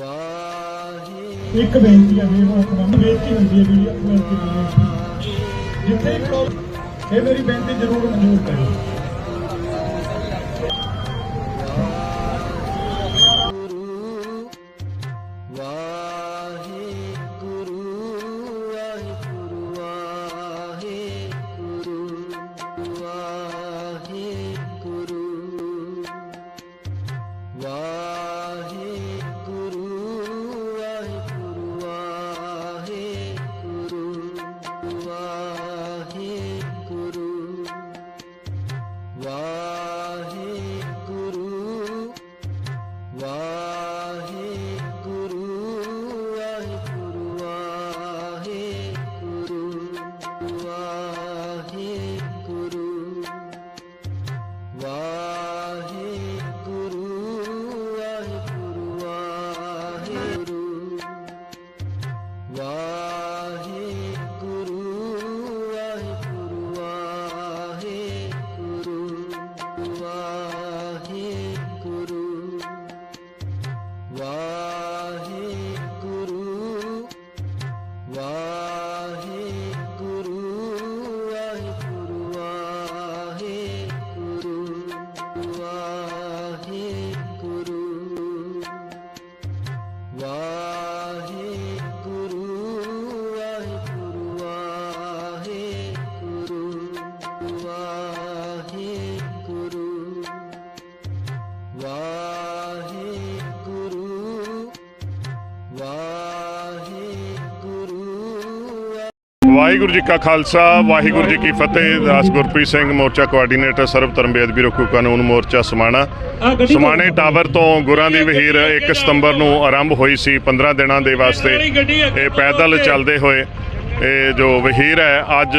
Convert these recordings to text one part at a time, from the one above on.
ਇੱਕ ਬੇਨਤੀ ਹੈ ਮੇਰੇ ਕੋਲ ਬੇਨਤੀ ਹੁੰਦੀ ਹੈ ਵੀ ਬੇਨਤੀ ਜਿੱਥੇ ਇਹ ਮੇਰੀ ਬੇਨਤੀ ਜ਼ਰੂਰ ਮਨਜ਼ੂਰ ਕਰੋ 哇 here. ਵਾਹਿਗੁਰੂ ਜੀ ਕਾ ਖਾਲਸਾ ਵਾਹਿਗੁਰੂ ਜੀ ਕੀ ਫਤਿਹ। ਦਾਸ ਗੁਰਪ੍ਰੀਤ ਸਿੰਘ ਮੋਰਚਾ ਕੋਆਰਡੀਨੇਟਰ ਸਰਬ ਧਰਮ ਬੇਅਦਬੀ ਰੋਕੂ ਕਾਨੂੰਨ ਮੋਰਚਾ ਸਮਾਣਾ। ਸਮਾਣੇ ਟਾਵਰ ਤੋਂ ਗੁਰਾਂ ਦੀ ਵਹੀਰ 1 ਸਤੰਬਰ ਨੂੰ ਆਰੰਭ ਹੋਈ ਸੀ 15 ਦਿਨਾਂ ਦੇ ਵਾਸਤੇ। ਇਹ ਪੈਦਲ ਚੱਲਦੇ ਹੋਏ ਇਹ ਜੋ ਵਹੀਰ ਹੈ ਅੱਜ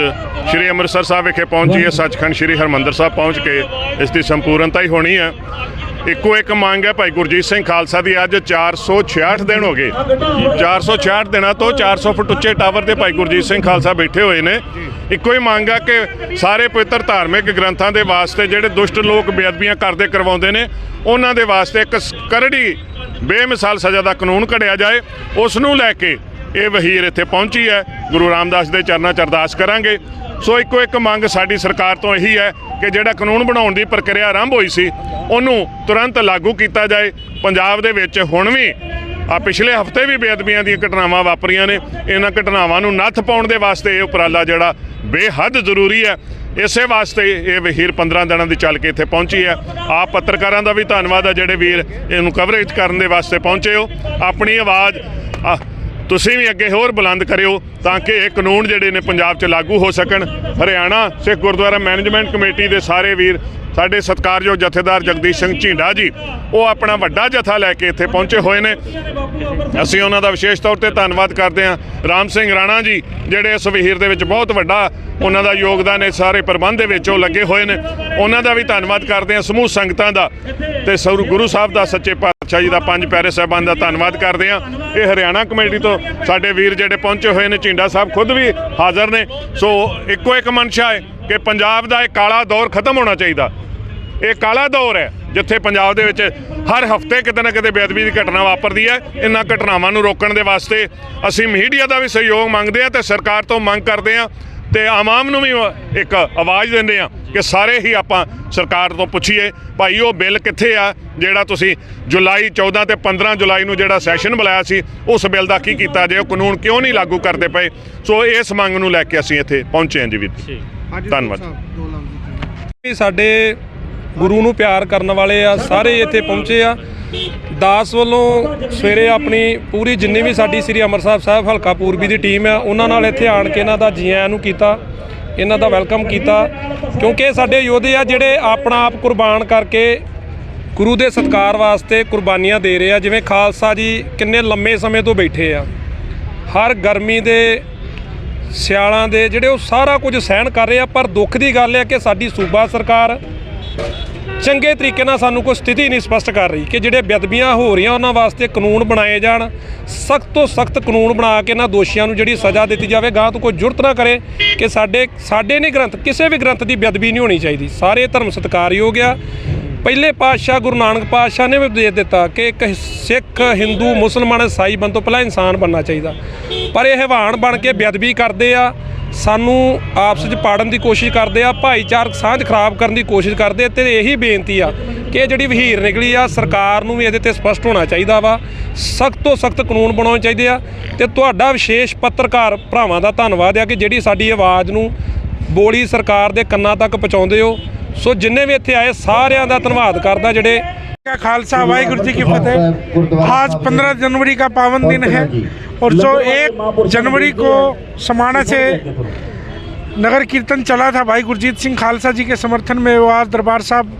ਸ੍ਰੀ ਅੰਮ੍ਰਿਤਸਰ ਸਾਹਿਬ ਵਿਖੇ ਪਹੁੰਚੀ ਹੈ। ਸੱਚਖੰਡ ਸ੍ਰੀ ਹਰਮੰਦਰ ਸਾਹਿਬ ਪਹੁੰਚ ਕੇ ਇਸ ਦੀ ਸੰਪੂਰਨਤਾ ਹੀ ਹੋਣੀ ਹੈ। ਇੱਕੋ ਇੱਕ ਮੰਗ ਹੈ ਭਾਈ ਗੁਰਜੀਤ ਸਿੰਘ ਖਾਲਸਾ ਦੀ। ਅੱਜ 466 ਦਿਨ ਹੋ ਗਏ। 466 ਦਿਨਾਂ ਤੋਂ 400 ਫੁੱਟ ਉੱਚੇ ਟਾਵਰ ਤੇ ਭਾਈ ਗੁਰਜੀਤ ਸਿੰਘ ਖਾਲਸਾ ਬੈਠੇ ਹੋਏ ਨੇ। ਇੱਕੋ ਹੀ ਮੰਗ ਹੈ ਕਿ ਸਾਰੇ ਪਵਿੱਤਰ ਧਾਰਮਿਕ ਗ੍ਰੰਥਾਂ ਦੇ ਵਾਸਤੇ ਜਿਹੜੇ ਦੁਸ਼ਟ ਲੋਕ ਬੇਅਦਬੀਆਂ ਕਰਦੇ ਕਰਵਾਉਂਦੇ ਨੇ, ਉਹਨਾਂ ਦੇ ਵਾਸਤੇ ਇੱਕ ਕਰੜੀ ਬੇਮਿਸਾਲ ਸਜ਼ਾ ਦਾ ਕਾਨੂੰਨ ਘੜਿਆ ਜਾਏ। ਉਸ ਨੂੰ ਲੈ ਕੇ ਇਹ ਵਹੀਰ ਇੱਥੇ ਪਹੁੰਚੀ ਹੈ। ਗੁਰੂ ਰਾਮਦਾਸ ਦੇ ਚਰਨਾਂ 'ਚ ਅਰਦਾਸ ਕਰਾਂਗੇ। ਸੋ ਇੱਕੋ ਇੱਕ ਮੰਗ ਸਾਡੀ ਸਰਕਾਰ ਤੋਂ ਇਹੀ ਹੈ ਕਿ ਜਿਹੜਾ ਕਾਨੂੰਨ ਬਣਾਉਣ ਦੀ ਪ੍ਰਕਿਰਿਆ ਆਰੰਭ ਹੋਈ ਸੀ, ਉਹਨੂੰ ਤੁਰੰਤ ਲਾਗੂ ਕੀਤਾ ਜਾਏ। ਪੰਜਾਬ ਦੇ ਵਿੱਚ ਹੁਣ ਵੀ ਆ ਪਿਛਲੇ ਹਫ਼ਤੇ ਵੀ ਬੇਅਦਬੀਆਂ ਦੀਆਂ ਘਟਨਾਵਾਂ ਵਾਪਰੀਆਂ ਨੇ। ਇਹਨਾਂ ਘਟਨਾਵਾਂ ਨੂੰ ਨੱਥ ਪਾਉਣ ਦੇ ਵਾਸਤੇ ਇਹ ਉਪਰਾਲਾ ਜਿਹੜਾ ਬੇਹੱਦ ਜ਼ਰੂਰੀ ਹੈ। ਇਸੇ ਵਾਸਤੇ ਇਹ ਵਹੀਰ 15 ਦਿਨਾਂ ਦੀ ਚੱਲ ਕੇ ਇੱਥੇ ਪਹੁੰਚੀ ਹੈ। ਆਪ ਪੱਤਰਕਾਰਾਂ ਦਾ ਵੀ ਧੰਨਵਾਦ ਹੈ ਜਿਹੜੇ ਵੀਰ ਇਹਨੂੰ ਕਵਰੇਜ ਕਰਨ ਦੇ ਵਾਸਤੇ ਪਹੁੰਚੇ ਹੋ। ਆਪਣੀ ਆਵਾਜ਼ ਤੁਸੀਂ ਵੀ ਅੱਗੇ ਹੋਰ ਬੁਲੰਦ ਕਰਿਓ ਤਾਂ ਕਿ ਇਹ ਕਾਨੂੰਨ ਜਿਹੜੇ ਨੇ ਪੰਜਾਬ 'ਚ ਲਾਗੂ ਹੋ ਸਕਣ। ਹਰਿਆਣਾ, ਸਿੱਖ ਗੁਰਦੁਆਰਾ ਮੈਨੇਜਮੈਂਟ ਕਮੇਟੀ ਦੇ ਸਾਰੇ ਵੀਰ ਸਾਡੇ ਸਤਿਕਾਰਯੋਗ ਜਥੇਦਾਰ ਜਗਦੀਸ਼ ਸਿੰਘ ਝੀਂਡਾ ਜੀ, ਉਹ ਆਪਣਾ ਵੱਡਾ ਜਥਾ ਲੈ ਕੇ ਇੱਥੇ ਪਹੁੰਚੇ ਹੋਏ ਨੇ। ਅਸੀਂ ਉਹਨਾਂ ਦਾ ਵਿਸ਼ੇਸ਼ ਤੌਰ ਤੇ ਧੰਨਵਾਦ ਕਰਦੇ ਹਾਂ। ਰਾਮ ਸਿੰਘ ਰਾਣਾ ਜੀ, ਜਿਹੜੇ ਇਸ ਵਹੀਰ ਦੇ ਵਿੱਚ ਬਹੁਤ ਵੱਡਾ ਉਹਨਾਂ ਦਾ ਯੋਗਦਾਨ ਹੈ ਸਾਰੇ ਪ੍ਰਬੰਧ ਦੇ ਵਿੱਚ ਉਹ ਲੱਗੇ ਹੋਏ ਨੇ। ਉਹਨਾਂ ਦਾ ਵੀ ਧੰਨਵਾਦ ਕਰਦੇ ਹਾਂ ਸਮੂਹ ਸੰਗਤਾਂ ਦਾ ਤੇ ਸਰੂ ਗੁਰੂ ਸਾਹਿਬ ਦਾ ਸੱਚੇ ਪਾਤਸ਼ਾਹ ਜੀ ਦਾ ਪੰਜ ਪਿਆਰੇ ਸਾਹਿਬਾਨ ਦਾ ਧੰਨਵਾਦ ਕਰਦੇ ਹਾਂ। ਇਹ ਹਰਿਆਣਾ ਕਮੇਟੀ ਤੋਂ ਸਾਡੇ ਵੀਰ ਜਿਹੜੇ ਪਹੁੰਚੇ ਹੋਏ ਨੇ, ਝਿੰਡਾ ਸਾਹਿਬ ਖੁਦ ਵੀ ਹਾਜ਼ਰ ਨੇ। ਸੋ ਇੱਕੋ ਇੱਕ ਮਨਸ਼ਾ ਹੈ ਕਿ ਪੰਜਾਬ ਦਾ ਇਹ ਕਾਲਾ ਦੌਰ ਖਤਮ ਹੋਣਾ ਚਾਹੀਦਾ। ਇਹ ਕਾਲਾ ਦੌਰ ਹੈ ਜਿੱਥੇ ਪੰਜਾਬ ਦੇ ਵਿੱਚ ਹਰ ਹਫ਼ਤੇ ਕਿਤੇ ਨਾ ਕਿਤੇ ਬੇਅਦਬੀ ਦੀ ਘਟਨਾ ਵਾਪਰਦੀ ਹੈ। ਇਹਨਾਂ ਘਟਨਾਵਾਂ ਨੂੰ ਰੋਕਣ ਦੇ ਵਾਸਤੇ ਅਸੀਂ ਮੀਡੀਆ ਦਾ ਵੀ ਸਹਿਯੋਗ ਮੰਗਦੇ ਹਾਂ ਤੇ ਸਰਕਾਰ ਤੋਂ ਮੰਗ ਕਰਦੇ ਹਾਂ ਤੇ ਆਵਾਮ ਨੂੰ ਵੀ ਇੱਕ ਆਵਾਜ਼ ਦਿੰਦੇ ਹਾਂ ਕਿ ਸਾਰੇ ਹੀ ਆਪਾਂ ਸਰਕਾਰ ਤੋਂ ਪੁੱਛੀਏ ਭਾਈ ਉਹ ਬਿੱਲ ਕਿੱਥੇ ਆ? ਜਿਹੜਾ ਤੁਸੀਂ ਜੁਲਾਈ 14 ਤੇ 15 ਜੁਲਾਈ ਨੂੰ ਜਿਹੜਾ ਸੈਸ਼ਨ ਬੁਲਾਇਆ ਸੀ ਉਸ ਬਿੱਲ ਦਾ ਕੀ ਕੀਤਾ ਜੇ? ਉਹ ਕਾਨੂੰਨ ਕਿਉਂ ਨਹੀਂ ਲਾਗੂ ਕਰਦੇ ਪਏ? ਸੋ ਇਸ ਮੰਗ ਨੂੰ ਲੈ ਕੇ ਅਸੀਂ ਇੱਥੇ ਪਹੁੰਚੇ ਹਾਂ ਜੀ ਵੀਰ ਧੰਨਵਾਦ। ਸਾਡੇ ਗੁਰੂ ਨੂੰ ਪਿਆਰ ਕਰਨ ਵਾਲੇ ਆ, ਸਾਰੇ ਇੱਥੇ ਪਹੁੰਚੇ ਆ। ਦਾਸ ਵੱਲੋਂ ਸਵੇਰੇ ਆਪਣੀ ਪੂਰੀ ਜਿੰਨੀ ਵੀ ਸਾਡੀ ਸ੍ਰੀ ਅੰਮ੍ਰਿਤਸਰ ਸਾਹਿਬ ਹਲਕਾ ਪੂਰਬੀ ਦੀ ਟੀਮ ਆ, ਉਹਨਾਂ ਨਾਲ ਇੱਥੇ ਆਣ ਕੇ ਇਹਨਾਂ ਦਾ ਜੀ ਆਇਆਂ ਨੂੰ ਕੀਤਾ, ਇਹਨਾਂ ਦਾ ਵੈਲਕਮ ਕੀਤਾ। ਕਿਉਂਕਿ ਇਹ ਸਾਡੇ ਯੋਧੇ ਆ ਜਿਹੜੇ ਆਪਣਾ ਆਪ ਕੁਰਬਾਨ ਕਰਕੇ ਗੁਰੂ ਦੇ ਸਤਕਾਰ ਵਾਸਤੇ ਕੁਰਬਾਨੀਆਂ ਦੇ ਰਹੇ ਆ, ਜਿਵੇਂ ਖਾਲਸਾ ਜੀ ਕਿੰਨੇ ਲੰਮੇ ਸਮੇਂ ਤੋਂ ਬੈਠੇ ਆ। ਹਰ ਗਰਮੀ ਦੇ ਸਿਆਲਾਂ ਦੇ ਜਿਹੜੇ ਉਹ ਸਾਰਾ ਕੁਝ ਸਹਿਣ ਕਰ ਰਹੇ ਆ, ਪਰ ਦੁੱਖ ਦੀ ਗੱਲ ਹੈ ਕਿ ਸਾਡੀ ਸੂਬਾ ਸਰਕਾਰ ਚੰਗੇ ਤਰੀਕੇ ਨਾਲ ਸਾਨੂੰ ਕੋਈ ਸਥਿਤੀ ਨਹੀਂ ਸਪਸ਼ਟ ਕਰ ਰਹੀ ਕਿ ਜਿਹੜੇ ਬੇਅਦਬੀਆਂ ਹੋ ਰਹੀਆਂ ਉਹਨਾਂ ਵਾਸਤੇ ਕਾਨੂੰਨ ਬਣਾਏ ਜਾਣ, ਸਖਤ ਤੋਂ ਸਖਤ ਕਾਨੂੰਨ ਬਣਾ ਕੇ ਇਹਨਾਂ ਦੋਸ਼ੀਆਂ ਨੂੰ ਜਿਹੜੀ ਸਜ਼ਾ ਦਿੱਤੀ ਜਾਵੇ ਗਾਂ ਤੋਂ ਕੋਈ ਜੁਰਤ ਨਾ ਕਰੇ ਕਿ ਸਾਡੇ ਸਾਡੇ ਨਹੀਂ ਗ੍ਰੰਥ, ਕਿਸੇ ਵੀ ਗ੍ਰੰਥ ਦੀ ਬੇਅਦਬੀ ਨਹੀਂ ਹੋਣੀ ਚਾਹੀਦੀ। ਸਾਰੇ ਧਰਮ ਸਤਿਕਾਰਯੋਗ ਆ। ਪਹਿਲੇ ਪਾਤਸ਼ਾਹ ਗੁਰੂ ਨਾਨਕ ਪਾਤਸ਼ਾਹ ਨੇ ਵੀ ਉਪਦੇਸ਼ ਦਿੱਤਾ ਕਿ ਇੱਕ ਸਿੱਖ, ਹਿੰਦੂ, ਮੁਸਲਮਾਨ ਈਸਾਈ ਬਣ ਤੋਂ ਪਹਿਲਾਂ ਇਨਸਾਨ ਬਣਨਾ ਚਾਹੀਦਾ। ਪਰ ਇਹ ਹਵਾਨ ਬਣ ਕੇ ਬੇਅਦਬੀ ਕਰਦੇ ਆ, ਸਾਨੂੰ ਆਪਸ ਵਿੱਚ ਪਾੜਨ ਦੀ ਕੋਸ਼ਿਸ਼ ਕਰਦੇ ਆ, ਭਾਈਚਾਰਕ ਸਾਂਝ ਖਰਾਬ ਕਰਨ ਦੀ ਕੋਸ਼ਿਸ਼ ਕਰਦੇ ਆ ਤੇ ਇਹੀ ਬੇਨਤੀ ਆ ਕਿ ਇਹ ਜਿਹੜੀ ਵਹੀਰ ਨਿਕਲੀ ਆ, ਸਰਕਾਰ ਨੂੰ ਵੀ ਇਹਦੇ ਤੇ ਸਪਸ਼ਟ ਹੋਣਾ ਚਾਹੀਦਾ ਵਾ। ਸਖਤ ਤੋਂ ਸਖਤ ਕਾਨੂੰਨ ਬਣਾਉਣੇ ਚਾਹੀਦੇ ਆ ਤੇ ਤੁਹਾਡਾ ਵਿਸ਼ੇਸ਼ ਪੱਤਰਕਾਰ ਭਰਾਵਾਂ ਦਾ ਧੰਨਵਾਦ ਆ ਕਿ ਜਿਹੜੀ ਸਾਡੀ ਆਵਾਜ਼ ਨੂੰ ਬੋਲੀ ਸਰਕਾਰ ਦੇ ਕੰਨਾਂ ਤੱਕ ਪਹੁੰਚਾਉਂਦੇ ਹੋ। ਸੋ ਜਿੰਨੇ ਵੀ ਇੱਥੇ ਆਏ ਸਾਰਿਆਂ ਦਾ ਧੰਨਵਾਦ ਕਰਦਾ ਜਿਹੜੇ का खालसा वाहिगुरु जी की फतेह आज 15 जनवरी का पावन दिन है और जो एक जनवरी को समाना से नगर कीर्तन चला था भाई गुरजीत सिंह खालसा जी के समर्थन में वो आज दरबार साहब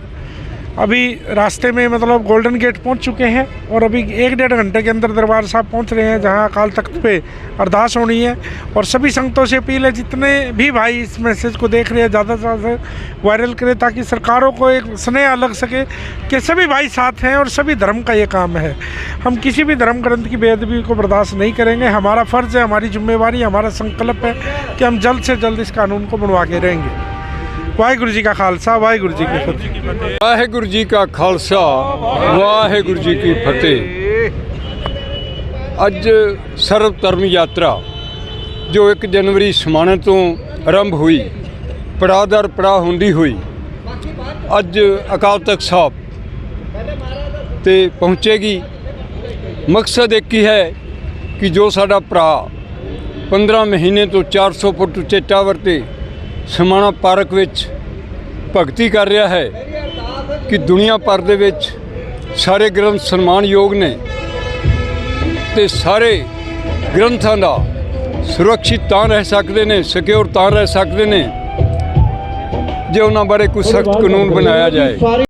अभी रास्ते में मतलब गोल्डन गेट पहुँच चुके हैं और अभी एक डेढ़ घंटे के अंदर दरबार साहब पहुँच रहे हैं, जहाँ अकाल तख्त पे अरदास होनी है। और सभी संगतों से अपील है, जितने भी भाई इस मैसेज को देख रहे हैं, ज़्यादा से ज़्यादा वायरल करें, ताकि सरकारों को एक स्नेह लग सके कि सभी भाई साथ हैं और सभी धर्म का ये काम है। हम किसी भी धर्म ग्रंथ की बेअदबी को बर्दाश्त नहीं करेंगे। हमारा फ़र्ज़ है, हमारी जिम्मेवारी, हमारा संकल्प है कि हम जल्द से जल्द इस कानून को बनवा के रहेंगे। ਵਾਹਿਗੁਰੂ ਜੀ ਕਾ ਖਾਲਸਾ, ਵਾਹਿਗੁਰੂ ਜੀ ਕੀ ਫਤਿਹ। ਵਾਹਿਗੁਰੂ ਜੀ ਕਾ ਖਾਲਸਾ, ਵਾਹਿਗੁਰੂ ਜੀ ਕੀ ਫਤਿਹ। ਅੱਜ ਸਰਬ ਧਰਮ ਯਾਤਰਾ, ਜੋ 1 ਜਨਵਰੀ ਸਮਾਣੇ ਤੋਂ ਆਰੰਭ ਹੋਈ ਪੜਾਅ ਦਰ ਪੜਾਅ ਹੁੰਦੀ ਹੋਈ, ਅੱਜ ਅਕਾਲ ਤਖਤ ਸਾਹਿਬ ਤੇ ਪਹੁੰਚੇਗੀ। ਮਕਸਦ ਇੱਕ ਹੀ ਹੈ ਕਿ ਜੋ ਸਾਡਾ ਭਰਾ 15 ਮਹੀਨੇ ਤੋਂ 400 ਫੁੱਟ ਉੱਚੇ ਟਾਵਰ ਤੇ ਸਮਾਣਾ ਪਾਰਕ ਵਿੱਚ ਭਗਤੀ ਕਰ ਰਿਹਾ ਹੈ ਕਿ ਦੁਨੀਆ ਭਰ ਦੇ ਵਿੱਚ ਸਾਰੇ ਗ੍ਰੰਥ ਸਨਮਾਨਯੋਗ ਨੇ ਤੇ ਸਾਰੇ ਗ੍ਰੰਥਾਂ ਦਾ ਸੁਰੱਖਿਅਤ ਤਾਂ ਰਹਿ ਸਕਦੇ ਨੇ, ਸਿਕਿਉਰ ਤਾਂ ਰਹਿ ਸਕਦੇ ਨੇ, ਜੇ ਉਹਨਾਂ ਬਾਰੇ ਕੋਈ ਸਖਤ ਕਾਨੂੰਨ ਬਣਾਇਆ ਜਾਏ।